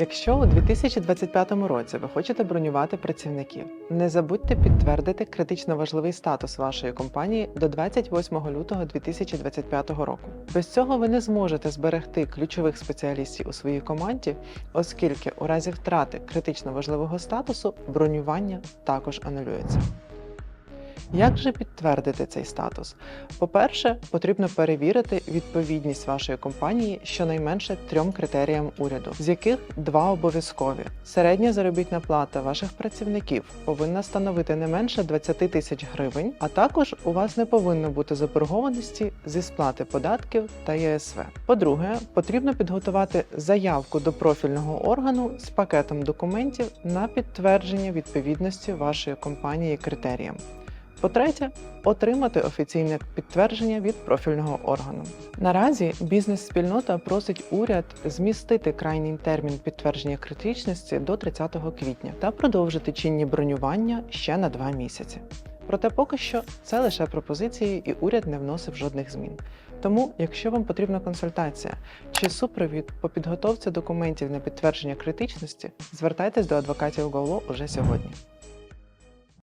Якщо у 2025 році ви хочете бронювати працівників, не забудьте підтвердити критично важливий статус вашої компанії до 28 лютого 2025 року. Без цього ви не зможете зберегти ключових спеціалістів у своїй команді, оскільки у разі втрати критично важливого статусу бронювання також анулюється. Як же підтвердити цей статус? По-перше, потрібно перевірити відповідність вашої компанії щонайменше трьом критеріям уряду, з яких два обов'язкові. Середня заробітна плата ваших працівників повинна становити не менше 20 тисяч гривень, а також у вас не повинно бути заборгованості зі сплати податків та ЄСВ. По-друге, потрібно підготувати заявку до профільного органу з пакетом документів на підтвердження відповідності вашої компанії критеріям. По-третє, отримати офіційне підтвердження від профільного органу. Наразі бізнес-спільнота просить уряд змістити крайній термін підтвердження критичності до 30 квітня та продовжити чинні бронювання ще на два місяці. Проте поки що це лише пропозиції, і уряд не вносив жодних змін. Тому, якщо вам потрібна консультація чи супровід по підготовці документів на підтвердження критичності, звертайтесь до адвокатів ГОЛО уже сьогодні.